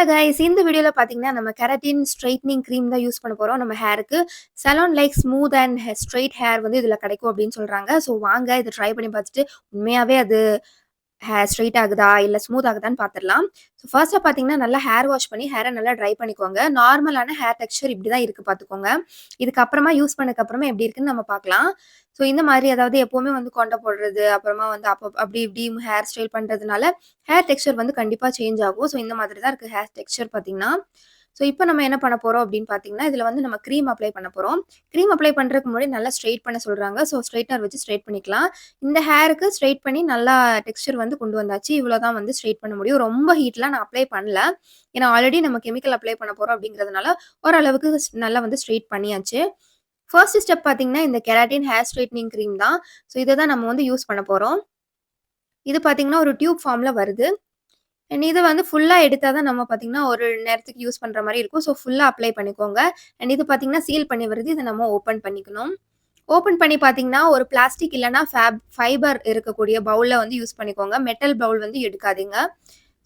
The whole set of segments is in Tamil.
ஹலோ கைஸ் இந்த வீடியோவில் பார்த்தீங்கன்னா நம்ம கெரட்டின் ஸ்ட்ரைட்னிங் க்ரீம் தான் யூஸ் பண்ண போகிறோம் நம்ம ஹேருக்கு salon like smooth and straight hair வந்து இதில் கிடைக்கும் அப்படின்னு சொல்கிறாங்க ஸோ வாங்க இதை ட்ரை பண்ணி பார்த்துட்டு உண்மையாகவே அது ஹேர் ஸ்ட்ரைட் ஆகுதா? இல்லை ஸ்மூத் ஆகுதான்னு பார்த்துடலாம் ஸோ ஃபர்ஸ்ட்டாக பார்த்தீங்கன்னா நல்லா ஹேர் வாஷ் பண்ணி ஹேரை நல்லா ட்ரை பண்ணிக்கோங்க. நார்மலான ஹேர் டெக்ஸ்சர் இப்படி தான் இருக்குது பார்த்துக்கோங்க இதுக்கப்புறமா யூஸ் பண்ணக்கப்புறமா எப்படி இருக்குன்னு நம்ம பார்க்கலாம் ஸோ இந்த மாதிரி அதாவது எப்போவுமே வந்து கொண்டை போடுறது அப்புறமா வந்து அப்போ அப்படி இப்படி ஹேர் ஸ்டைல் பண்ணுறதுனால ஹேர் டெக்ஸ்சர் வந்து கண்டிப்பாக சேஞ்ச் ஆகும். ஸோ இந்த மாதிரி தான் இருக்குது ஹேர் டெக்ஸ்சர் பார்த்தீங்கன்னா ஸோ இப்போ நம்ம என்ன பண்ண போகிறோம் அப்படின்னு பார்த்தீங்கன்னா இதில் வந்து நம்ம க்ரீம் அப்ளை பண்ண போகிறோம் க்ரீம் அப்ளை பண்ணுறதுக்கு முன்னாடி நல்லா ஸ்ட்ரைட் பண்ண சொல்கிறாங்க ஸோ ஸ்ட்ரைட்னர் வச்சு ஸ்ட்ரைட் பண்ணிக்கலாம். இந்த ஹேருக்கு ஸ்ட்ரைட் பண்ணி நல்லா டெக்ஸ்சர் வந்து கொண்டு வந்தாச்சு. இவ்வளோ தான் வந்து ஸ்ட்ரைட் பண்ண முடியும். ரொம்ப ஹீட்லாம் நான் அப்ளை பண்ணல. ஏன்னா ஆல்ரெடி நம்ம கெமிக்கல் அப்ளை பண்ண போகிறோம் அப்படிங்கிறதுனால ஓரளவுக்கு நல்லா வந்து ஸ்ட்ரைட் பண்ணியாச்சு. ஃபர்ஸ்ட் ஸ்டெப் பார்த்தீங்கன்னா இந்த கெராட்டின் ஹேர் ஸ்ட்ரைட்னிங் க்ரீம் தான். ஸோ இதை தான் நம்ம வந்து யூஸ் பண்ண போகிறோம் இது பார்த்தீங்கன்னா ஒரு டியூப் ஃபார்மில் வருது. அண்ட் இது வந்து ஃபுல்லாக எடுத்தால் தான் நம்ம பார்த்தீங்கன்னா ஒரு நேரத்துக்கு யூஸ் பண்ணுற மாதிரி இருக்கும். ஸோ ஃபுல்லாக அப்ளை பண்ணிக்கோங்க. அண்ட் இது பார்த்தீங்கன்னா சீல் பண்ணி வருது இதை நம்ம ஓப்பன் பண்ணிக்கணும். ஓப்பன் பண்ணி பார்த்தீங்கன்னா ஒரு பிளாஸ்டிக் இல்லைனா ஃபேப் ஃபைபர் இருக்கக்கூடிய பவுலில் வந்து யூஸ் பண்ணிக்கோங்க. மெட்டல் பவுல் வந்து எடுக்காதீங்க.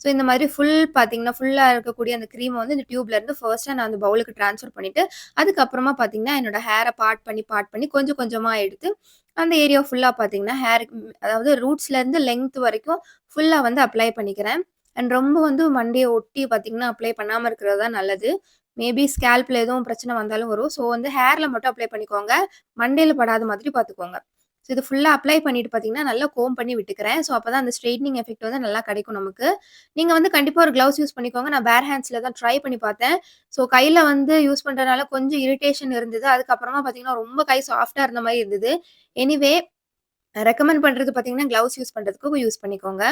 ஸோ இந்த மாதிரி ஃபுல் பார்த்தீங்கன்னா ஃபுல்லாக இருக்கக்கூடிய அந்த க்ரீமை வந்து இந்த டியூப்லேருந்து ஃபர்ஸ்ட்டாக நான் அந்த பவுலுக்கு ட்ரான்ஸ்ஃபர் பண்ணிவிட்டு அதுக்கப்புறமா பார்த்தீங்கன்னா என்னோட ஹேரை பார்ட் பண்ணி பார்ட் பண்ணி கொஞ்சம் கொஞ்சமாக எடுத்து அந்த ஏரியா ஃபுல்லாக பார்த்தீங்கன்னா ஹேருக்கு அதாவது ரூட்ஸ்லேருந்து லெங்த் வரைக்கும் ஃபுல்லாக வந்து அப்ளை பண்ணிக்கிறேன். அண்ட் ரொம்ப வந்து மண்டையை ஒட்டி பார்த்தீங்கன்னா அப்ளை பண்ணாமல் இருக்கிறது தான் நல்லது. மேபி ஸ்கேல்பில் எதுவும் பிரச்சனை வந்தாலும் வரும். ஸோ வந்து ஹேரில் மட்டும் அப்ளை பண்ணிக்கோங்க. மண்டையில் படாத மாதிரி பார்த்துக்கோங்க. ஸோ இது ஃபுல்லாக அப்ளை பண்ணிட்டு பார்த்தீங்கன்னா நல்லா கோம் பண்ணி விட்டுக்கிறேன். ஸோ அப்போ தான் அந்த ஸ்ட்ரைட்னிங் எஃபெக்ட் வந்து நல்லா கிடைக்கும் நமக்கு. நீங்கள் வந்து கண்டிப்பாக ஒரு க்ளவுஸ் யூஸ் பண்ணிக்கோங்க. நான் பேர் ஹேண்ட்ஸில் தான் ட்ரை பண்ணி பார்த்தேன். ஸோ கையில் வந்து யூஸ் பண்ணுறதுனால கொஞ்சம் இரிட்டேஷன் இருந்தது. அதுக்கப்புறமா பார்த்தீங்கன்னா ரொம்ப கை சாஃப்டாக இருந்த மாதிரி இருந்தது. எனிவே ரெக்கமெண்ட் பண்ணுறது பார்த்தீங்கன்னா க்ளவுஸ் யூஸ் பண்ணுறதுக்கு யூஸ் பண்ணிக்கோங்க.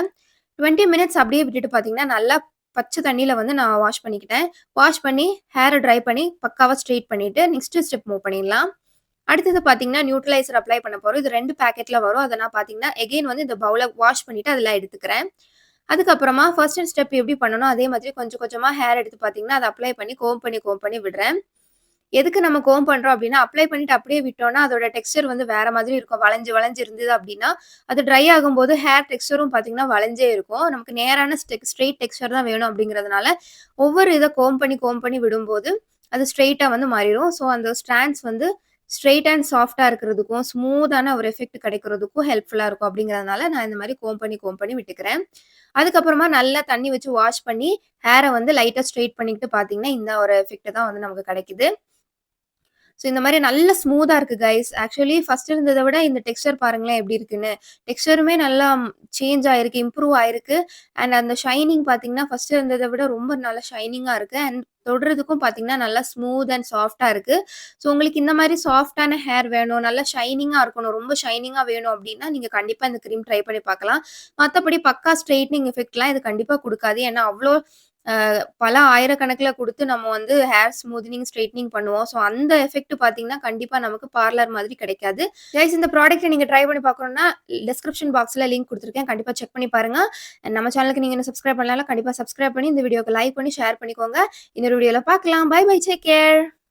டுவெண்ட்டி மினிட்ஸ் அப்படியே விட்டுட்டு பார்த்தீங்கன்னா நல்லா பச்சை தண்ணியில் வந்து நான் வாஷ் பண்ணிக்கிட்டேன். வாஷ் பண்ணி ஹேரை ட்ரை பண்ணி பக்காவாக ஸ்ட்ரெயிட் பண்ணிவிட்டு நெக்ஸ்ட் ஸ்டெப் மூவ் பண்ணிடலாம். அடுத்தது பார்த்தீங்கன்னா நியூட்ரலைசர் அப்ளை பண்ண போகிறோம் இது ரெண்டு பேக்கெட்டில் வரும். அதை நான் பார்த்தீங்கன்னா எகெயின் வந்து இந்த பவுலை வாஷ் பண்ணிவிட்டு அதில் எடுத்துக்கிறேன். அதுக்கப்புறமா ஃபர்ஸ்ட் அண்ட் ஸ்டெப் எப்படி பண்ணணும் அதே மாதிரி கொஞ்சம் கொஞ்சமாக ஹேர் எடுத்து பார்த்தீங்கன்னா அதை அப்ளை பண்ணி கோம் பண்ணி கோம் பண்ணி விடுறேன். எதுக்கு நம்ம கோம் பண்ணுறோம் அப்படின்னா அப்ளை பண்ணிட்டு அப்படியே விட்டோம்னா அதோட டெக்ஸ்டர் வந்து வேற மாதிரி இருக்கும். வளைஞ்சு வளைஞ்சு இருந்தது அப்படின்னா அது ட்ரை ஆகும்போது ஹேர் டெக்ஸ்டரும் பார்த்தீங்கன்னா வளைஞ்சே இருக்கும். நமக்கு நேரான ஸ்ட்ரெயிட் டெக்ஸ்டர் தான் வேணும் அப்படிங்கிறதுனால ஒவ்வொரு இதை கோம் பண்ணி கோம் பண்ணி விடும்போது அது ஸ்ட்ரெயிட்டாக வந்து மாறிடும். ஸோ அந்த ஸ்ட்ராண்ட்ஸ் வந்து ஸ்ட்ரெயிட் அண்ட் சாஃப்டாக இருக்கிறதுக்கும் ஸ்மூத்தான ஒரு எஃபெக்ட் கிடைக்கிறதுக்கும் ஹெல்ப்ஃபுல்லாக இருக்கும் அப்படிங்கிறதுனால நான் இந்த மாதிரி கோம் பண்ணி கோம் பண்ணி விட்டுக்கிறேன். அதுக்கப்புறமா நல்லா தண்ணி வச்சு வாஷ் பண்ணி ஹேரை வந்து லைட்டாக ஸ்ட்ரெயிட் பண்ணிக்கிட்டு பார்த்தீங்கன்னா இந்த ஒரு எஃபெக்ட் தான் வந்து நமக்கு கிடைக்குது. ஸோ இந்த மாதிரி நல்ல ஸ்மூத்தாக இருக்குது கைஸ் ஆக்சுவலி ஃபர்ஸ்ட் இருந்ததை விட இந்த டெக்ஸ்டர் பாருங்களேன் எப்படி இருக்குன்னு. டெக்ஸ்டருமே நல்லா சேஞ்ச் ஆயிருக்கு இம்ப்ரூவ் ஆயிருக்கு. அண்ட் அந்த ஷைனிங் பார்த்தீங்கன்னா ஃபர்ஸ்ட் இருந்ததை விட ரொம்ப நல்லா ஷைனிங்காக இருக்குது அண்ட் தொடுறதுக்கும் பார்த்தீங்கன்னா நல்லா ஸ்மூத் அண்ட் சாஃப்டாக இருக்குது ஸோ உங்களுக்கு இந்த மாதிரி சாஃப்டான ஹேர் வேணும் நல்லா ஷைனிங்காக இருக்கணும் ரொம்ப ஷைனிங்காக வேணும் அப்படின்னா நீங்கள் கண்டிப்பாக இந்த க்ரீம் ட்ரை பண்ணி பார்க்கலாம். மற்றபடி பக்கா ஸ்ட்ரைட்னிங் எஃபெக்ட்லாம் இது கண்டிப்பாக கொடுக்காது. ஏன்னா அவ்வளோ பல ஆயிரக்கணக்கில் கொடுத்து நம்ம வந்து ஹேர் ஸ்மூத்னிங் ஸ்ட்ரைட்னிங் பண்ணுவோம். ஸோ அந்த எஃபெக்ட் பார்த்தீங்கன்னா கண்டிப்பாக நமக்கு பார்லர் மாதிரி கிடைக்காது. கைஸ் இந்த ப்ராடக்ட்டை நீங்கள் ட்ரை பண்ணி பார்க்கணும்னா டிஸ்கிரிப்ஷன் பாக்ஸில் லிங்க் கொடுத்துருக்கேன். கண்டிப்பாக செக் பண்ணி பாருங்கள் நம்ம சேனலுக்கு நீங்கள் சப்ஸ்கிரைப் பண்ணலாம் கண்டிப்பாக சப்ஸ்கிரைப் பண்ணி இந்த வீடியோக்கு லைக் பண்ணி ஷேர் பண்ணிக்கோங்க. இந்த வீடியோவில் பார்க்கலாம் பை பை டேக் கேர்